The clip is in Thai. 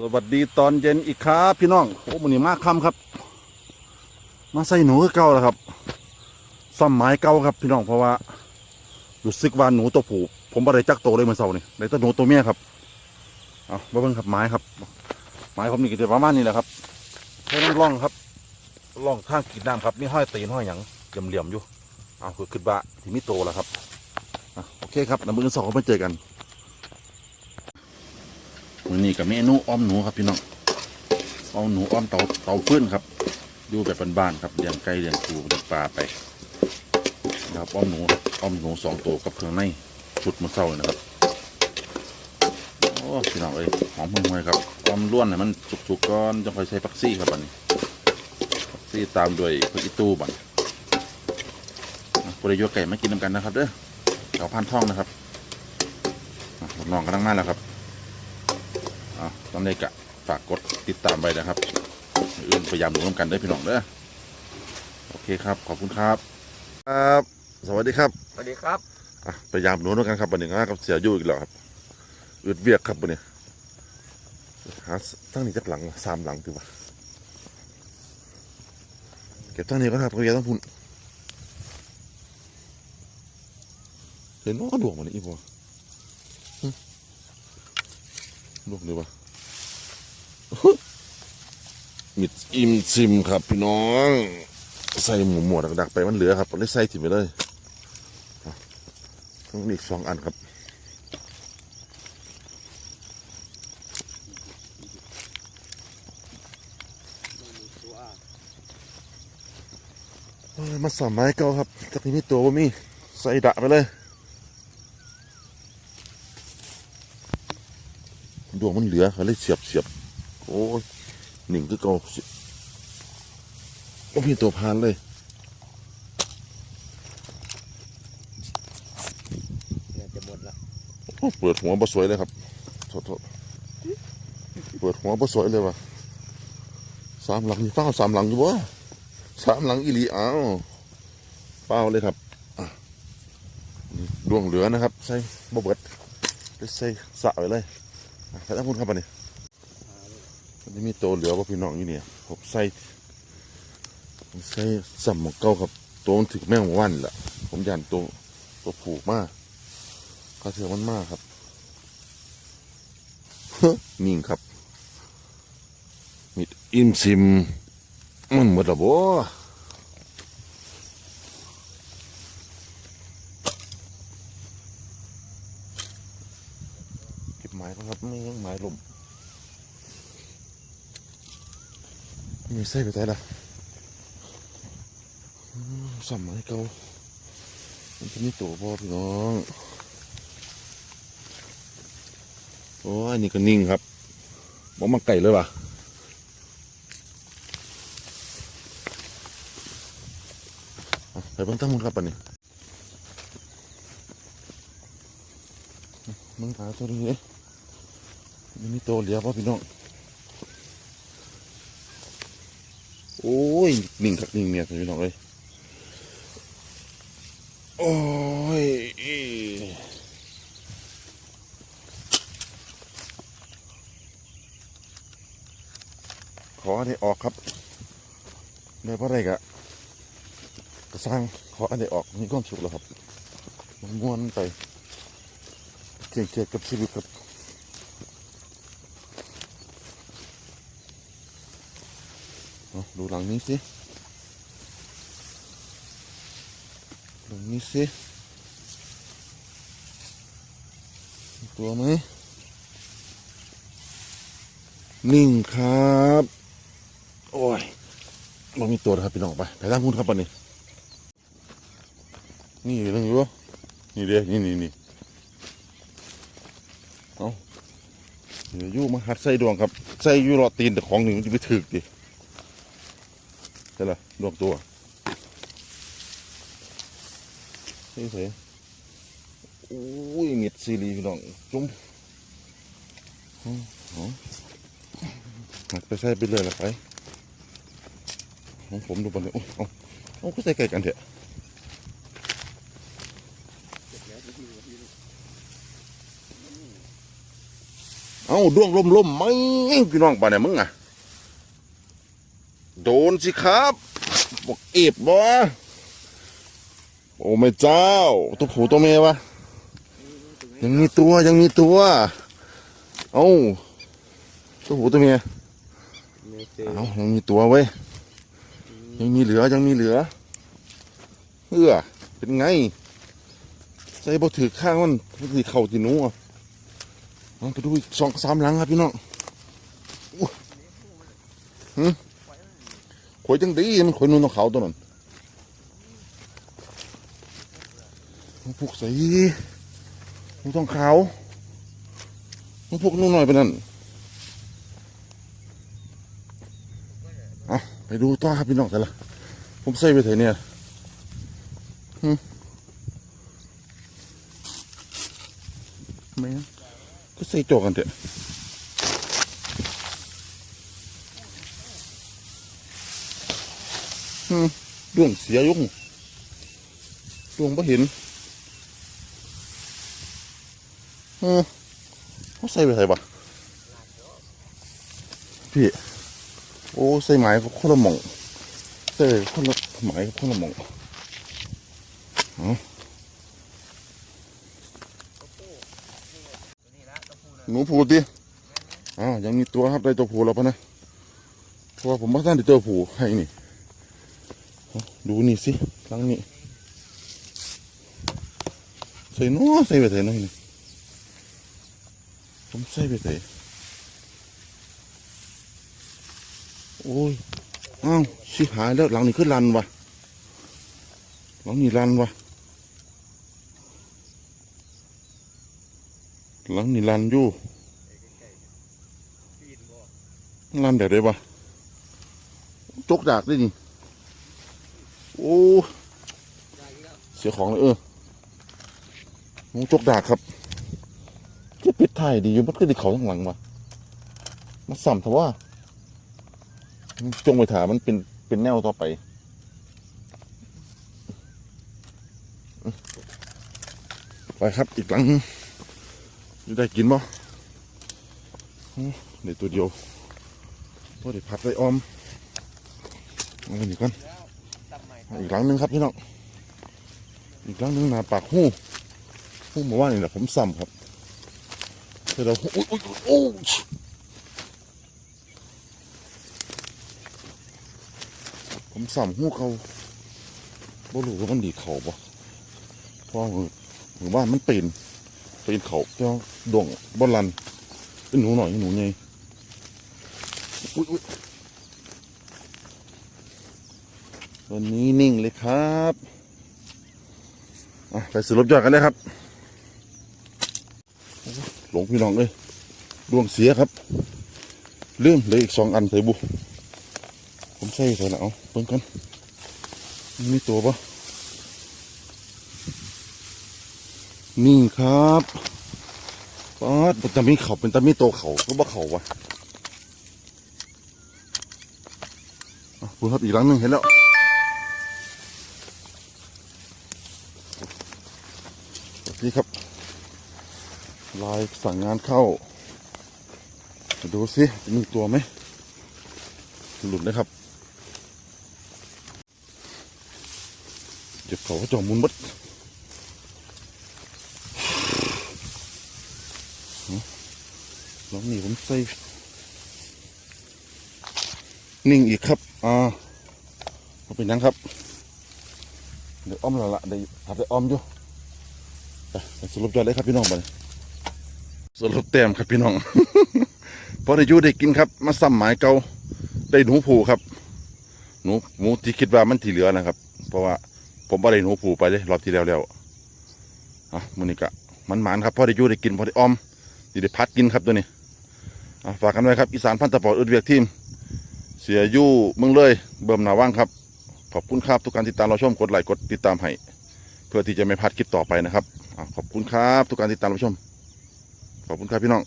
สวัสดีตอนเย็นอีกครับพี่น้องโอ้มันนี่มากค่ำครับ มาใส่หนูเก่าแล้วครับซ่อมไม้เก่าครับ พี่น้องเพราะว่ารู้สึกว่าหนูตัวผูผมบ่ได้จักโตเลยเหมือนเสาร์นี่ได้แต่หนูตัวเมียครับเอาบ่เบิ่งครับไม้ครับไม้ผมนี่ก็จะประมาณนี้แหละครับแค่นั้นร่องครับร่องทางกินน้ำครับมีห้อยตีนห้อยหยังเหลี่ยมๆอยู่เอาคือขึ้นบ้าที่มีโตแล้วครับอโอเคครับน้ำมือสองมาเจอกัน นี้กับเมนูอ้อมหนูครับพี่น้องอ้อมหนูอ้อมเตาเตาพื้นครับอยู่แบบบ้านๆครับเลี้ยงไก่เลี้ยงปูเลี้ยงปลาไปนะครับอ้อมหนูอ้อมหนูสองตัวกับเครื่องในชุดมือเศร้าเลยนะครับโอ้พี่น้องเอ้ยหอมห่วยครับอ้อมล้วนเนี่ยมันสุกๆก่อนจะค่อยใช้ปักซี่ครับบัดนี้ปักซี่ตามด้วยผักตู้บัดอะบริโยไก่มากินน้ำกันนะครับเด้อแถวพันท่องนะครับอะลูกน้องกำลังมาแล้วครับ อะตอนนี้กะฝากกดติดตามไปนะครับอื่นพยายามหนุนกันได้อพี่น้องเด้อโอเคครับ ขอบคุณครับ ครับ สวัสดีครับสวัสดีครับอะพยายามหนุนกันครับวันนี้นะกับเสียอยู่อีกแล้วครับอึดเวียกครับวันนี้หาทั้งนี้จักหลังวะสามหลังถือว่าเก็บทั้งนี้ก็ครับก็ยังต้องพุ่นเห็นว่าดวงมันนี่อีกบ่หึ ดวงดีวะมิดอิ่มซิมครับพี่น้อง ใส่หมูหมวดดักๆไปมันเหลือครับผมได้ใส่ถิ่มไปเลยต้องมีอีกสองอันครับมาสามไม้เก่าครับจากนี้มีตัวว่ามีใส่ดะไปเลย ดวงมันเหลือเขาเลยเสียบเสียบโอ้ยหนึ่งคือเก่าสิก็มีตัวพานเลยเนี่ยจะหมดละโอ้เปิดหัวบ่สวยเลยครับโทษโทษเปิดหัวบ่สวยเลยว่ะสามหลังอยู่เปล่าสามหลังอยู่บ่สามหลังอีหลีอ้าวเปล่าเลยครับอะนี่ดวงเหลือนะครับ ใส่บ่เบิดได้ใส่สระไว้เลย อะใส่ทั้งคุณครับอันนี้มันจะมีตัวเหลือว่าพี่น้องอยู่เนี่ยผมใส่ใส่สัมหมกเก้าครับ ตัวมันถึงแม่งวันละผมยันตัวตัวผูกมากก็เถือมันมากครับนิ่งครับมิดอิมซิมมันหมดและบ่เก็บ ไม้ก่อนครับไม่ยังไม้ลมมีไส้ไปไหนล่ะอืมสัมไม้เกามันจะมีตัวพ่อพี่น้องโอ้ยนี่ก็นิ่งครับบอกมาไก่เลยว่ะอะไปเบิ่งตั้งมุนครับปันนี้มึงหาตัวนี้ ยมันมีตัวเหลียป่ะพี่น้อง โอ้ยนิ่งครับนิ่งเนี่ยพี่น้องเลยโอ้ยขออันนี้ออกครับในพระไรกะกระสร้างขออันนี้ออกมีความสุขแล้วครับม้วนไปเก่งเกียกับชีวิตครับเอา ดูหลังนี้สิหลังนี้สิตัวไหมนิ่งครับ โอ้ยมันมีตัวครับพี่น้องไปไปทางคุณครับปันนี้นี่เรื่องอยู่วะนี่เด้นี่นี่นี่เอาเดี๋ยวยู่มาหัดใส่ดวงครับ ใส่ยู่รอตีนแต่ของหนึ่งมันจะไปถึกดิ ช่ละดวงตัวนี่เสียโอ้ยเม็ดซีรีพี่น้องจุ่มอ๋ออ๋อหัดไปใส่ไปเลยละไปของผมดูบอลเลยโอ้เอาเอาก็ใส่ไก่กันเถอะเอาดวงล่มล่มๆไหมพี่น้องป่าเนี่ยมึงอะ โดนสิครับบอกเอ็บบ่โอ้ไม่เจ้า ตัวผู้ตัวเมียวะยังมีตัวยังมีตัว เอาตัวผู้ตัวเมียเอายังมีตัวเว้ยยังมีเหลือยังมีเหลือเอื้อเป็นไงใส่บ่ถือข้างมันมันถือเข่าจีนูอะเอาไปดูอีกสองสามหลังครับพี่น้องอู้หืม ขวยจังดีมันขวยนูนตรงเขาตัวนั้นมันผูกใส่นูนตรงเขามันผูกนู่นหน่อยไปนั่นไปดูต่อครับพี่น้องแต่ละผมใส่ไปเถอะเนี่ยไม่ก็ใส่โจกันเถอะ ดวงเสียยุ่งดวงไม่เห็นเออเขาใส่ไปไหนบะพี่ โอ้ใส่ไม้คนละหม่องใส่คนละไม้คนละหม่องเอหนูผูดิอ้าวยังมีตัวครับได้ตัวผูแล้วปะนะเพราะว่าผมไม่ท่านได้เจอผูให้นี่ ดูนี่สิครั้งนี้ใส่น้อใส่ไปไหนน้อยนี่ผมใส่ไปไหนโอ้ยอ้าวชิหายแล้วหลังนี้ขึ้นรันวะหลังนี้รันวะหลังนี้รันอยู่รันแบบไหนวะจกดากได้นี่ โอ้เสียของเลยเออหมูจกดากครับจะปิดถ่ายดีอยู่มันขึ้นที่เขาข้างหลังวะมาสัมทว่าจงไปถามมันเป็นเป็นแนวต่อไปไปครับอีกหลังจะได้กินบ่เดี๋ยวตัวเดียวพอได้ผัดได้ออมเอาไปนี่ก่อน อีกหลังหนึงครับพี่น้องอีกหลังหนึงนาปากหู้หู้เมื่านี่แหละผมซ้ำครับเดี๋ยวเราอุ้ยอุ้ยอุ้ยโอ้ยผมสั่มหูเขาบ่รู้ว่ามันดีเขาบ่เพราะหรือว่ามันเป็นเป็นเขาเจ้าดวงบ่ลันเป็นหนูหน่อยหนูใหญ่อุ๊ย อุ๊ยวันนี้นิ่งเลยครับไปสรุปยอดกันเลยครับ หลงพี่น้องเลยดวงเสียครับเลื่อมเลยอีกสองอันใส่บุผมใส่ใส่แล้วเอาเบิ่งกันมีตัวปะนี่ครับป๊าดต่มีเขาเป็นต่มีโตเขาก็บ่เขาวะอะคุณครับอีกหลังหนึ่งเห็นแล้วนี่ครับ ลายสั่งงานเข้าดูสิมีตัวไหม หลุดนะครับเจ็บเขาจอมุนบดลองนี่ผมใส่นิ่งอีกครับ อ่าเอาเป็นยังครับ เดี๋ยวอ้อมและละเดี๋ยวผัดได้อ้อมอยู่ไปไปสรุปยอดเลยครับพี่น้องไป สรุปแต้มครับพี่น้องพอได้อยู่ได้กินครับ มาซ้ำหมายเกาได้หนูผูครับ หนูหมูที่คิดว่ามันที่เหลือนะครับ เพราะว่าผมบ่ได้หนูผูไปเลยรอบที่แล้วแล้วอะมื้อนี้ก็มันหมานครับพอได้อยู่ได้กินพอได้ออมสิได้พัดกินครับตัวนี้อะฝากกันไว้ครับอีสานพันตะปอดอึดเวียกทีม เสียยู่มืองเลย เบิ่มหนาว่างครับ ขอบคุณครับทุกการติดตามเราชมกดไลค์กดติดตามให้เพื่อที่จะไม่พลาดคลิปต่อไปนะครับอะขอบคุณครับทุกการติดตามเราชม ขอบคุณครับพี่น้อง